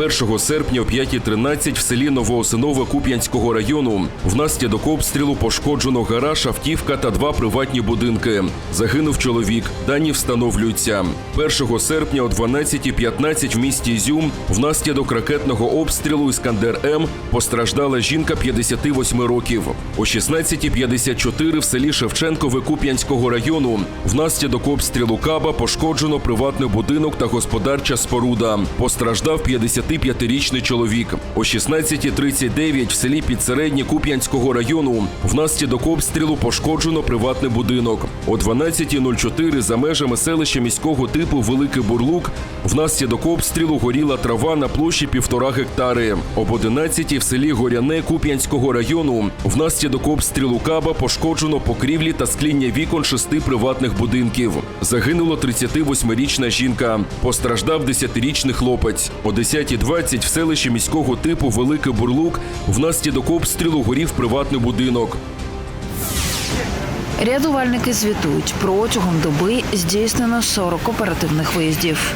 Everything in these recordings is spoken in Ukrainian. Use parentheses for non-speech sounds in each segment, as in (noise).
1 серпня о 5.13 в селі Новоосинове Куп'янського району внаслідок обстрілу пошкоджено гараж, автівка та два приватні будинки. Загинув чоловік. Дані встановлюються. 1 серпня о 12.15 в місті Ізюм внаслідок ракетного обстрілу Іскандер М постраждала жінка 58 років. О 16.54 в селі Шевченкове Куп'янського району внаслідок обстрілу Каба пошкоджено приватний будинок та господарча споруда. Постраждав 55-річний чоловік. О 16.39 в селі Підсереднє Куп'янського району внаслідок обстрілу пошкоджено приватний будинок. О 12.04 за межами селища міського типу Великий Бурлук внаслідок обстрілу горіла трава на площі півтора гектари. Об 11 в селі Горяне Куп'янського району внаслідок обстрілу Каба пошкоджено покрівлі та скління вікон шести приватних будинків. Загинула 38-річна жінка. Постраждав 10-річний хлопець. О 10.20 в селищі міського типу Великий Бурлук внаслідок обстрілу горів приватний будинок. Рятувальники звітують протягом доби здійснено 40 оперативних виїздів.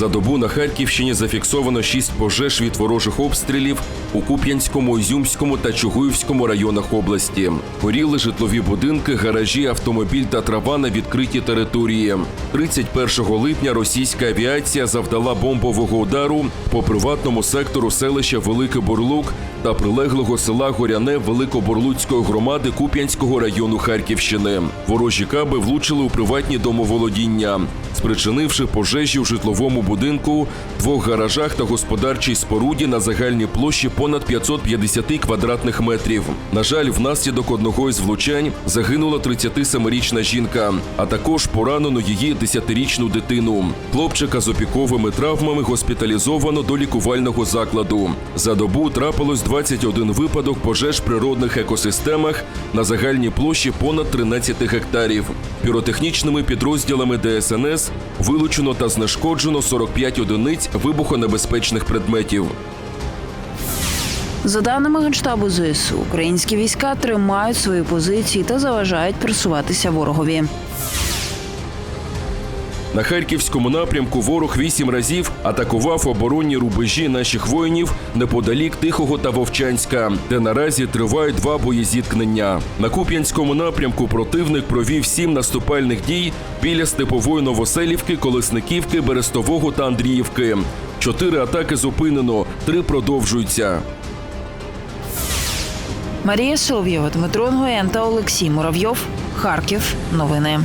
За добу на Харківщині зафіксовано шість пожеж від ворожих обстрілів у Куп'янському, Ізюмському та Чугуївському районах області. Горіли житлові будинки, гаражі, автомобіль та трава на відкритій території. 31 липня російська авіація завдала бомбового удару по приватному сектору селища Великий Бурлук та прилеглого села Горяне Великобурлуцької громади Куп'янського району Харківщини. Ворожі каби влучили у приватні домоволодіння, спричинивши пожежі у житловому будинку, двох гаражах та господарчій споруді на загальній площі понад 550 квадратних метрів. На жаль, внаслідок одного із влучань загинула 37-річна жінка, а також поранено її 10-річну дитину. Хлопчика з опіковими травмами госпіталізовано до лікувального закладу. За добу трапилось 21 випадок пожеж в природних екосистемах на загальній площі понад 13 гектарів. Піротехнічними підрозділами ДСНС вилучено та знешкоджено 45 одиниць вибухонебезпечних предметів. За даними генштабу ЗСУ, українські війська тримають свої позиції та заважають просуватися ворогові. На харківському напрямку ворог вісім разів атакував оборонні рубежі наших воїнів неподалік Тихого та Вовчанська, де наразі тривають два боєзіткнення. На Куп'янському напрямку противник провів сім наступальних дій біля Степової Новоселівки, Колесниківки, Берестового та Андріївки. Чотири атаки зупинено, три продовжуються. Марія Солов'єва, Дмитро Нгоєн та Олексій Муравйов. Харків. Новини.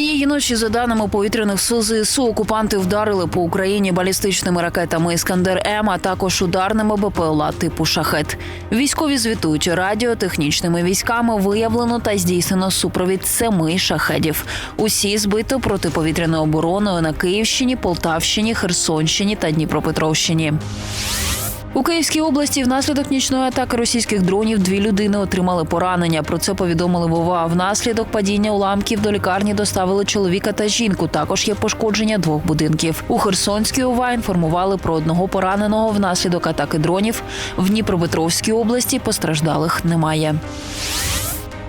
Цієї ночі, за даними повітряних сил ЗСУ, окупанти вдарили по Україні балістичними ракетами Іскандер М, а також ударними БПЛА типу Шахет. Військові звітують радіотехнічними військами виявлено та здійснено супровід семи шахедів. Усі збито протиповітряною обороною на Київщині, Полтавщині, Херсонщині та Дніпропетровщині. У Київській області внаслідок нічної атаки російських дронів дві людини отримали поранення. Про це повідомили Вова. Внаслідок падіння уламків до лікарні доставили чоловіка та жінку. Також є пошкодження двох будинків. У Херсонській ОВА інформували про одного пораненого внаслідок атаки дронів. В Дніпропетровській області постраждалих немає.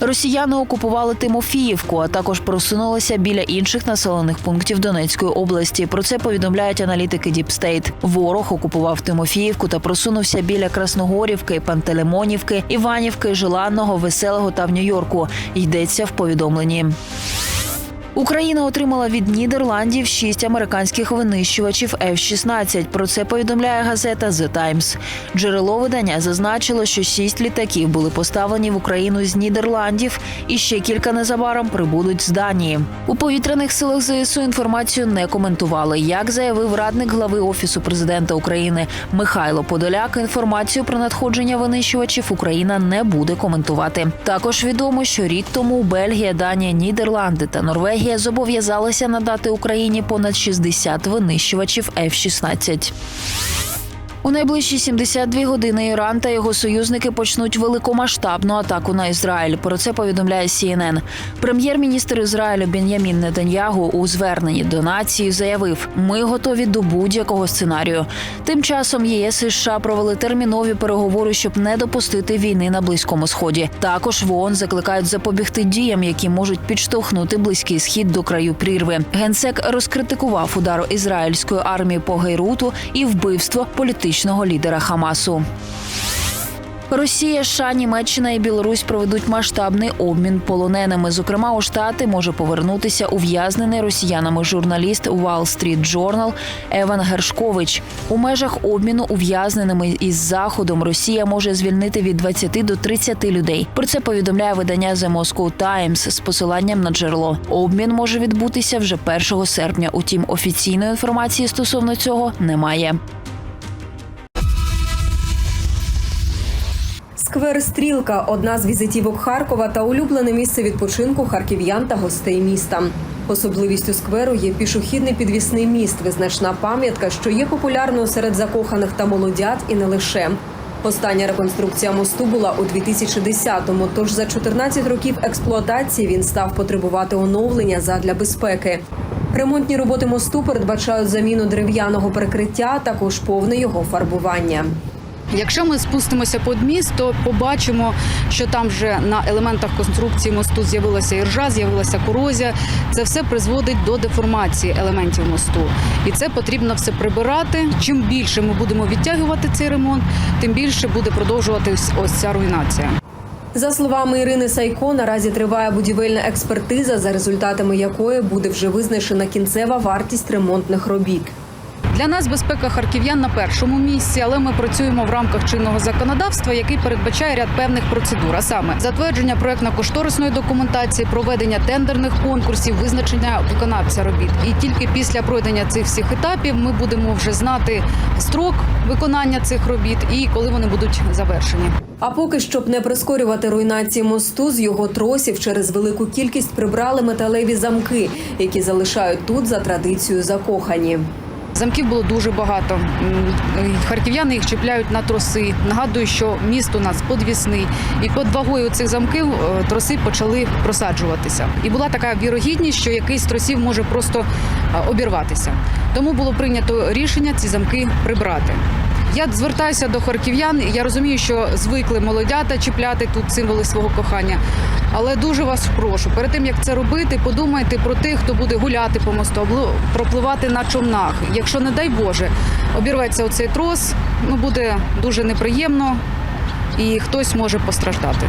Росіяни окупували Тимофіївку, а також просунулися біля інших населених пунктів Донецької області. Про це повідомляють аналітики Діпстейт. Ворог окупував Тимофіївку та просунувся біля Красногорівки, Пантелеймонівки, Іванівки, Желанного, Веселого та в Нью-Йорку. Йдеться в повідомленні. Україна отримала від Нідерландів шість американських винищувачів F-16. Про це повідомляє газета The Times. Джерело видання зазначило, що шість літаків були поставлені в Україну з Нідерландів, і ще кілька незабаром прибудуть з Данії. У повітряних силах ЗСУ інформацію не коментували. Як заявив радник глави офісу президента України Михайло Подоляк, інформацію про надходження винищувачів Україна не буде коментувати. Також відомо, що рік тому Бельгія, Данія, Нідерланди та Норвегія Норвегія зобов'язалася надати Україні понад 60 винищувачів F-16. У найближчі 72 години Іран та його союзники почнуть великомасштабну атаку на Ізраїль. Про це повідомляє CNN. Прем'єр-міністр Ізраїлю Бен'ямін Нетаньягу у зверненні до нації заявив: ми готові до будь-якого сценарію. Тим часом ЄС і США провели термінові переговори, щоб не допустити війни на близькому сході. Також в ООН закликають запобігти діям, які можуть підштовхнути близький схід до краю прірви. Генсек розкритикував удар ізраїльської армії по Гейруту і вбивство політичного лідера Хамасу. Росія, США, Німеччина і Білорусь проведуть масштабний обмін полоненими. Зокрема, у штати може повернутися ув'язнений росіянами журналіст Wall Street Journal Еван Гершкович. У межах обміну ув'язненими із заходом Росія може звільнити від 20 до 30 людей. Про це повідомляє видання The Moscow Times з посиланням на джерело. Обмін може відбутися вже 1 серпня. Утім, офіційної інформації стосовно цього немає. Сквер Стрілка одна з візитівок Харкова та улюблене місце відпочинку харків'ян та гостей міста. Особливістю скверу є пішохідний підвісний міст, визначна пам'ятка, що є популярною серед закоханих та молодят, і не лише. Остання реконструкція мосту була у 2010-му, Тож за 14 років експлуатації він став потребувати оновлення задля безпеки. Ремонтні роботи мосту передбачають заміну дерев'яного перекриття, також повне його фарбування. Якщо ми спустимося під міст, то побачимо, що там вже на елементах конструкції мосту з'явилася іржа, з'явилася корозія. Це все призводить до деформації елементів мосту, і це потрібно все прибирати. Чим більше ми будемо відтягувати цей ремонт, тим більше буде продовжуватись ось ця руйнація. За словами Ірини Сайко, наразі триває будівельна експертиза, за результатами якої буде вже визначена кінцева вартість ремонтних робіт. Для нас безпека харків'ян на першому місці, але ми працюємо в рамках чинного законодавства, який передбачає ряд певних процедур. А саме затвердження проектно-кошторисної документації, проведення тендерних конкурсів, визначення виконавця робіт. І тільки після пройдення цих всіх етапів ми будемо вже знати строк виконання цих робіт і коли вони будуть завершені. А поки щоб не прискорювати руйнації мосту, з його тросів через велику кількість прибрали металеві замки, які залишають тут за традицією закохані. Замків було дуже багато. Харків'яни їх чіпляють на троси. Нагадую, що міст у нас подвісний, і під вагою цих замків е, троси почали просаджуватися. І була така вірогідність, що якийсь з тросів може просто е, обірватися. Тому було прийнято рішення ці замки прибрати. Я звертаюся до харків'ян. Я розумію, що звикли молодята чіпляти тут символи свого кохання. Але дуже вас прошу, перед тим як це робити, подумайте про тих, хто буде гуляти по мосту, або пропливати на човнах. Якщо не дай Боже, обірветься оцей трос, ну буде дуже неприємно, і хтось може постраждати.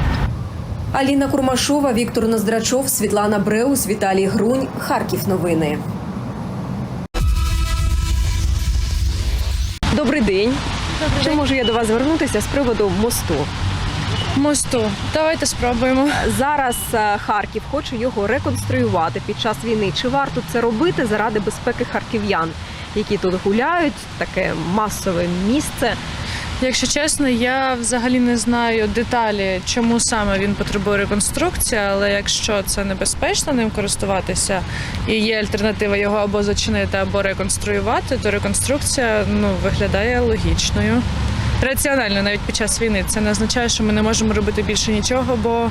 Аліна Курмашова, Віктор Ноздрачов, Світлана Бреус, Віталій Грунь. Харків новини. Добрий день. Чи можу я до вас звернутися з приводу мосту? Мосту. Давайте спробуємо. Зараз е, Харків хоче його реконструювати під час війни. Чи варто це робити заради безпеки харків'ян, які тут гуляють? Таке масове місце. Якщо чесно, я взагалі не знаю деталі, чому саме він потребує реконструкції, але якщо це небезпечно ним користуватися і є альтернатива його або зачинити, або реконструювати, то реконструкція ну виглядає логічною. Раціонально навіть під час війни. Це не означає, що ми не можемо робити більше нічого, бо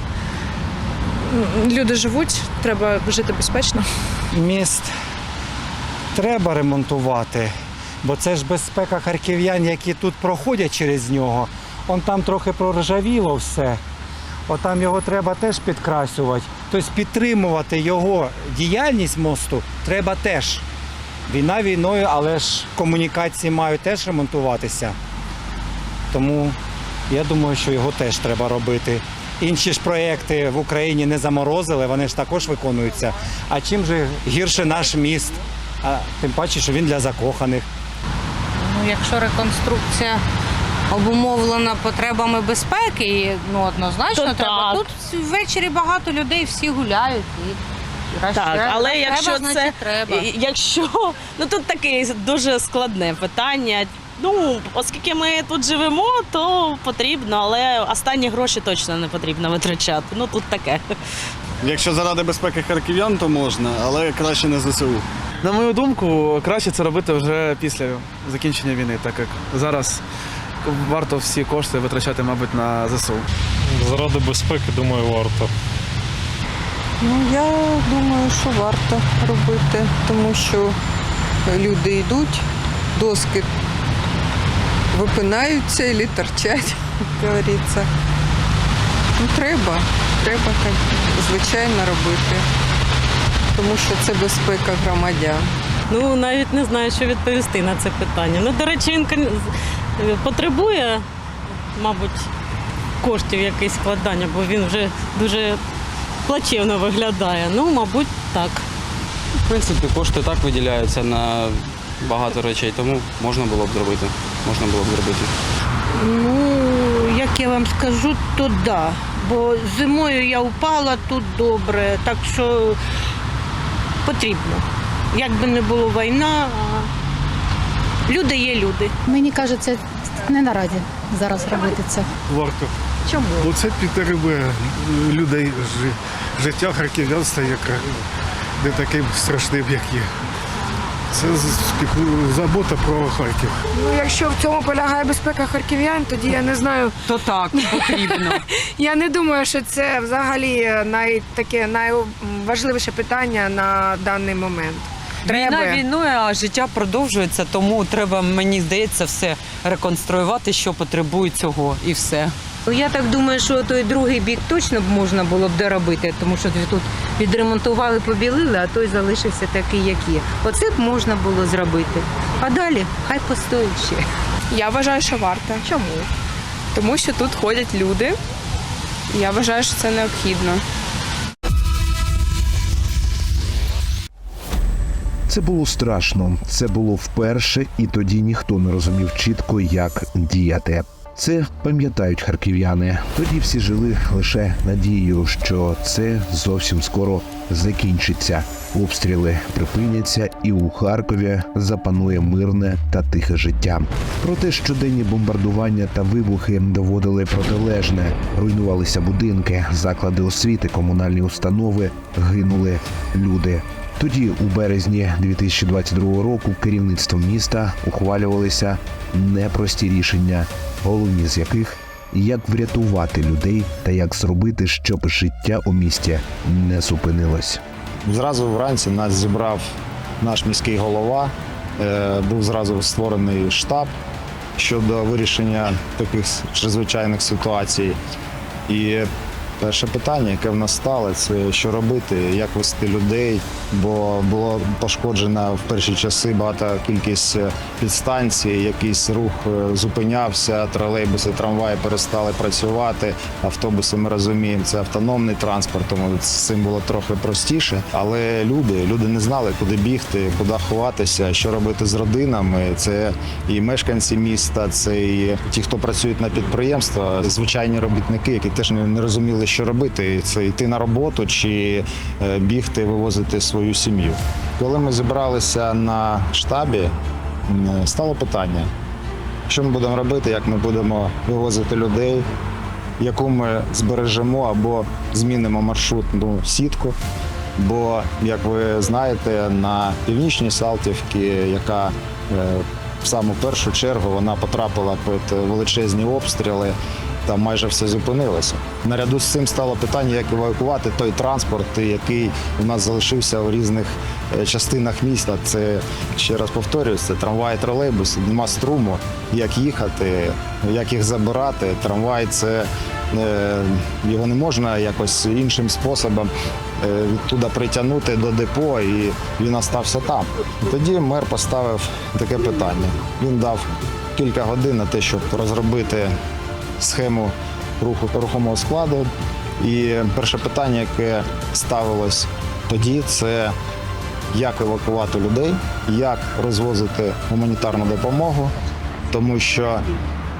люди живуть, треба жити безпечно. міст треба ремонтувати, бо це ж безпека харків'ян, які тут проходять через нього. Он там трохи проржавіло все. Отам його треба теж підкрасювати. Тобто підтримувати його діяльність мосту треба теж. Війна війною, але ж комунікації мають теж ремонтуватися. Тому я думаю, що його теж треба робити. Інші ж проекти в Україні не заморозили, вони ж також виконуються. А чим же гірше наш міст? А тим паче, що він для закоханих. Ну, якщо реконструкція обумовлена потребами безпеки, ну однозначно То треба. так. Тут ввечері багато людей, всі гуляють. І Так, але треба, якщо значить, це треба. якщо ну тут таке дуже складне питання. Ну, оскільки ми тут живемо, то потрібно, але останні гроші точно не потрібно витрачати. Ну тут таке. Якщо заради безпеки харків'ян, то можна, але краще не ЗСУ. На мою думку, краще це робити вже після закінчення війни, так як зараз варто всі кошти витрачати, мабуть, на ЗСУ. Заради безпеки, думаю, варто. Ну, я думаю, що варто робити, тому що люди йдуть, доски випинаються і торчать, як говориться. Ну, треба, треба звичайно робити, тому що це безпека громадян. Ну навіть не знаю, що відповісти на це питання. Ну, до речі, він потребує, мабуть, коштів якесь складання, бо він вже дуже плачевно виглядає. Ну, мабуть, так. В принципі, кошти так виділяються на багато речей, тому можна було б зробити. Можна було б зробити. Ну, як я вам скажу, то да. Бо зимою я впала тут добре, так що потрібно. Як би не було війна, люди є люди. Мені кажеться, не наразі зараз робити це. Варто. Чому? Бо це підтримує людей життя харків'ян стає не таким страшним, як є. Це забота про Харків. Ну, якщо в цьому полягає безпека харків'ян, тоді я не знаю. То так, потрібно. (laughs) Я не думаю, що це взагалі най, таке найважливіше питання на даний момент. Треба. Війна війною, а життя продовжується, тому треба, мені здається, все реконструювати, що потребує цього, і все. Ну, я так думаю, що той другий бік точно б можна було б доробити, тому що тут відремонтували, побілили, а той залишився такий, як є. Оце б можна було зробити. А далі хай постоїть ще. Я вважаю, що варто. Чому? Тому що тут ходять люди. і Я вважаю, що це необхідно. Це було страшно. Це було вперше, і тоді ніхто не розумів чітко, як діяти. Це пам'ятають харків'яни. Тоді всі жили лише надією, що це зовсім скоро закінчиться. Обстріли припиняться, і у Харкові запанує мирне та тихе життя. Проте щоденні бомбардування та вибухи доводили протилежне. Руйнувалися будинки, заклади освіти, комунальні установи, гинули люди. Тоді, у березні 2022 року, керівництвом міста ухвалювалися непрості рішення, головні з яких як врятувати людей та як зробити, щоб життя у місті не зупинилось. Зразу вранці нас зібрав наш міський голова. Е, Був зразу створений штаб щодо вирішення таких чрезвичайних ситуацій. І перше питання, яке в нас стало, це що робити, як вести людей, бо було пошкоджено в перші часи багата кількість е, підстанцій, якийсь рух е, зупинявся, тролейбуси, трамваї перестали працювати. Автобуси ми розуміємо, це автономний транспорт, тому з цим було трохи простіше. Але люди, люди не знали, куди бігти, куди ховатися, що робити з родинами. Це і мешканці міста, це і ті, хто працюють на підприємства, звичайні робітники, які теж не розуміли, що робити. Це йти на роботу чи е, бігти, вивозити свою сім'ю. Коли ми зібралися на штабі, стало питання. Що ми будемо робити, як ми будемо вивозити людей, яку ми збережемо або змінимо маршрутну сітку. Бо, як ви знаєте, на північній Салтівці, яка е, в саму першу чергу вона потрапила під величезні обстріли, там майже все зупинилося. Наряду з цим стало питання, як евакувати той транспорт, який у нас залишився у різних е, частинах міста. Це ще раз повторюю, це трамваї, тролейбуси, нема струму, як їхати, як їх забирати. Трамвай це е, його не можна якось іншим способом е, туди притягнути до депо, і він остався там. Тоді мер поставив таке питання. Він дав кілька годин на те, щоб розробити схему руху рухомого складу. І перше питання, яке ставилось тоді, це як евакувати людей, як розвозити гуманітарну допомогу, тому що,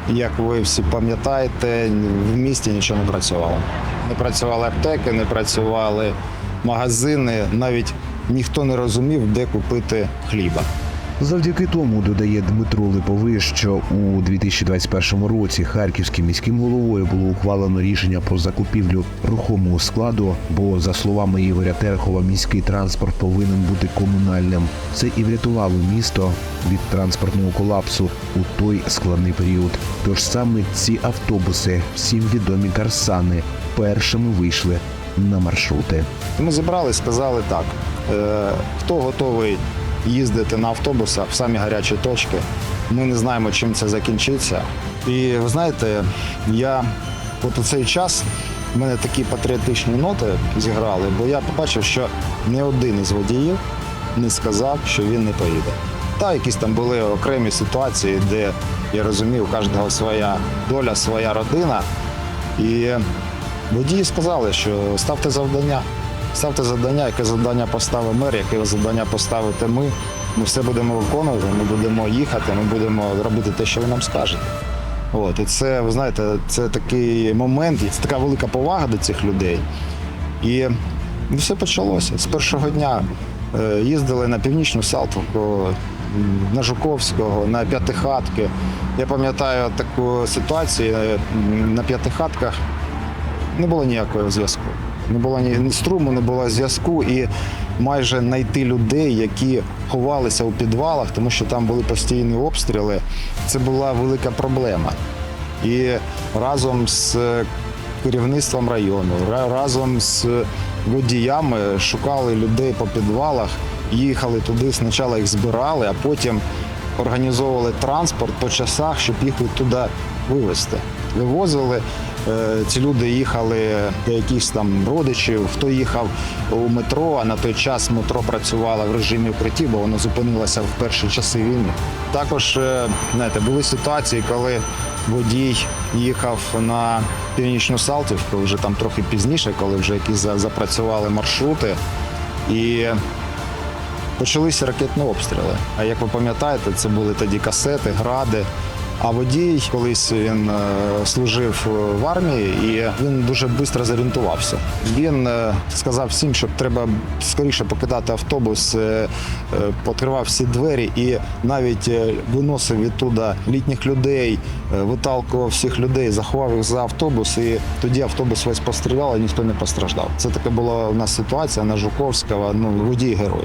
як ви всі пам'ятаєте, в місті нічого не працювало. Не працювали аптеки, не працювали магазини, навіть ніхто не розумів, де купити хліба. Завдяки тому додає Дмитро Липовий, що у 2021 році харківським міським головою було ухвалено рішення про закупівлю рухомого складу. Бо за словами Ігоря Терхова, міський транспорт повинен бути комунальним. Це і врятувало місто від транспортного колапсу у той складний період. Тож саме ці автобуси, всім відомі карсани, першими вийшли на маршрути. Ми зібрали, сказали так: е, хто готовий їздити на автобусах в самі гарячі точки. Ми не знаємо, чим це закінчиться. І ви знаєте, я от у цей час в мене такі патріотичні ноти зіграли, бо я побачив, що ні один із водіїв не сказав, що він не поїде. Та якісь там були окремі ситуації, де я розумів, у кожного своя доля, своя родина. І водії сказали, що ставте завдання. Ставте завдання, яке завдання поставив мер, яке завдання поставите ми. Ми все будемо виконувати, ми будемо їхати, ми будемо робити те, що ви нам скажете. От, і це, ви знаєте, це такий момент, це така велика повага до цих людей. І все почалося. З першого дня е, їздили на північну Салтовку, на Жуковського, на П'ятихатки. Я пам'ятаю таку ситуацію е, на П'ятихатках не було ніякого зв'язку. Не було ні, струму, не було зв'язку, і майже знайти людей, які ховалися у підвалах, тому що там були постійні обстріли. Це була велика проблема. І разом з керівництвом району, разом з водіями шукали людей по підвалах, їхали туди, спочатку їх збирали, а потім організовували транспорт по часах, щоб їх туди вивезти. Вивозили. Е, Ці люди їхали до якихось там родичів, хто їхав у метро, а на той час метро працювало в режимі укриттів, бо воно зупинилося в перші часи війни. Також е, знаєте, були ситуації, коли водій їхав на північну Салтівку, вже там трохи пізніше, коли вже якісь запрацювали маршрути. І почалися ракетні обстріли. А як ви пам'ятаєте, це були тоді касети, гради. А водій колись він е, служив в армії і він дуже швидко зорієнтувався. Він е, сказав всім, що треба скоріше покидати автобус, е, відкривав всі двері і навіть виносив відтуда літніх людей, виталкував всіх людей, заховав їх за автобус, і тоді автобус весь постріляв, і ніхто не постраждав. Це така була у нас ситуація на Жуковського, ну водій герой.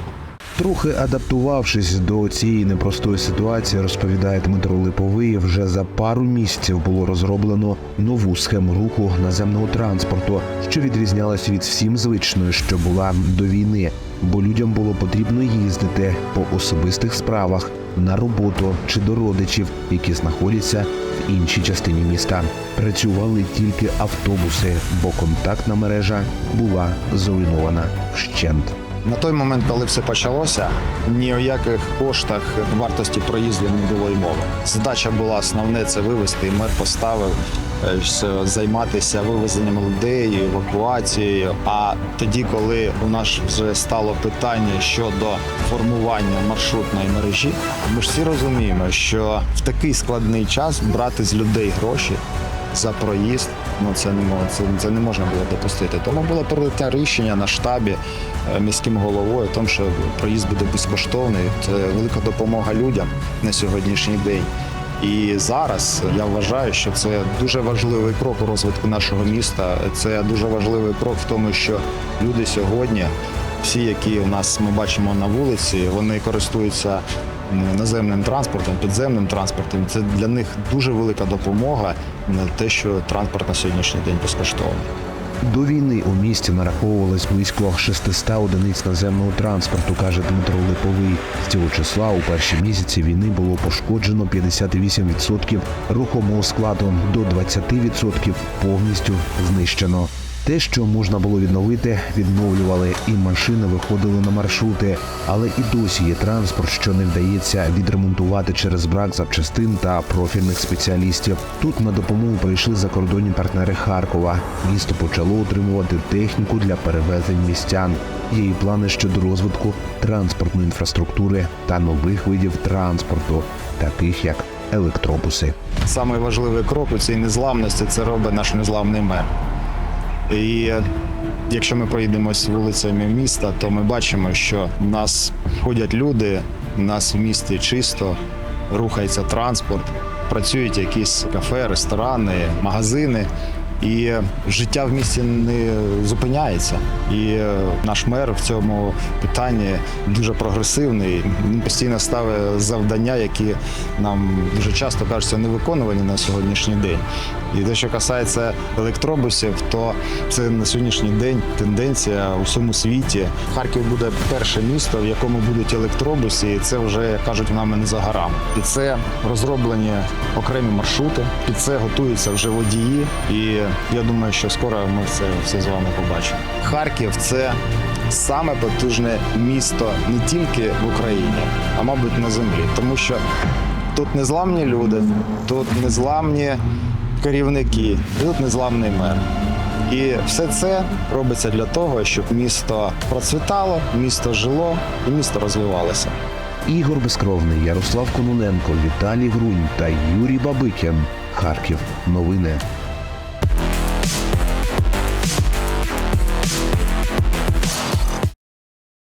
Трохи адаптувавшись до цієї непростої ситуації, розповідає Дмитро Липовий, вже за пару місяців було розроблено нову схему руху наземного транспорту, що відрізнялась від всім звичної, що була до війни, бо людям було потрібно їздити по особистих справах на роботу чи до родичів, які знаходяться в іншій частині міста. Працювали тільки автобуси, бо контактна мережа була зруйнована вщент. На той момент, коли все почалося, ні о яких коштах вартості проїзду не було й мови. Задача була основне це вивезти, мер поставив е, займатися вивезенням людей, евакуацією. А тоді, коли у нас вже стало питання щодо формування маршрутної мережі, ми ж всі розуміємо, що в такий складний час брати з людей гроші за проїзд. Ну це не мо- це, це не можна було допустити. Тому було прийняття рішення на штабі е, міським головою, тому що проїзд буде безкоштовний. Це велика допомога людям на сьогоднішній день. І зараз я вважаю, що це дуже важливий крок у розвитку нашого міста. Це дуже важливий крок в тому, що люди сьогодні, всі, які у нас ми бачимо на вулиці, вони користуються наземним транспортом, підземним транспортом. Це для них дуже велика допомога на те, що транспорт на сьогоднішній день безкоштовний. До війни у місті нараховувалось близько 600 одиниць наземного транспорту, каже Дмитро Липовий. З цього числа у перші місяці війни було пошкоджено 58% рухомого складу, до 20% повністю знищено. Те, що можна було відновити, відновлювали, і машини виходили на маршрути. Але і досі є транспорт, що не вдається відремонтувати через брак запчастин та профільних спеціалістів. Тут на допомогу прийшли закордонні партнери Харкова. Місто почало отримувати техніку для перевезень містян. Є і плани щодо розвитку транспортної інфраструктури та нових видів транспорту, таких як електробуси. Самий важливий крок у цій незламності це робить наш незламний мер. І якщо ми проїдемось вулицями міста, то ми бачимо, що в нас ходять люди У нас в місті чисто, рухається транспорт, працюють якісь кафе, ресторани, магазини. І життя в місті не зупиняється. І е, наш мер в цьому питанні дуже прогресивний. Він постійно ставить завдання, які нам дуже часто кажуться не виконувані на сьогоднішній день. І те, що касається електробусів, то це на сьогоднішній день тенденція у всьому світі. Харків буде перше місто, в якому будуть електробуси, і це вже як кажуть нами не за горами. І це розроблені окремі маршрути. Під це готуються вже водії. І я думаю, що скоро ми це все з вами побачимо. Харків це саме потужне місто не тільки в Україні, а мабуть на землі, тому що тут незламні люди, тут незламні керівники, і тут незламний мер. І все це робиться для того, щоб місто процвітало, місто жило і місто розвивалося. Ігор Безкровний, Ярослав Кононенко, Віталій Грунь та Юрій Бабикін. Харків. Новини.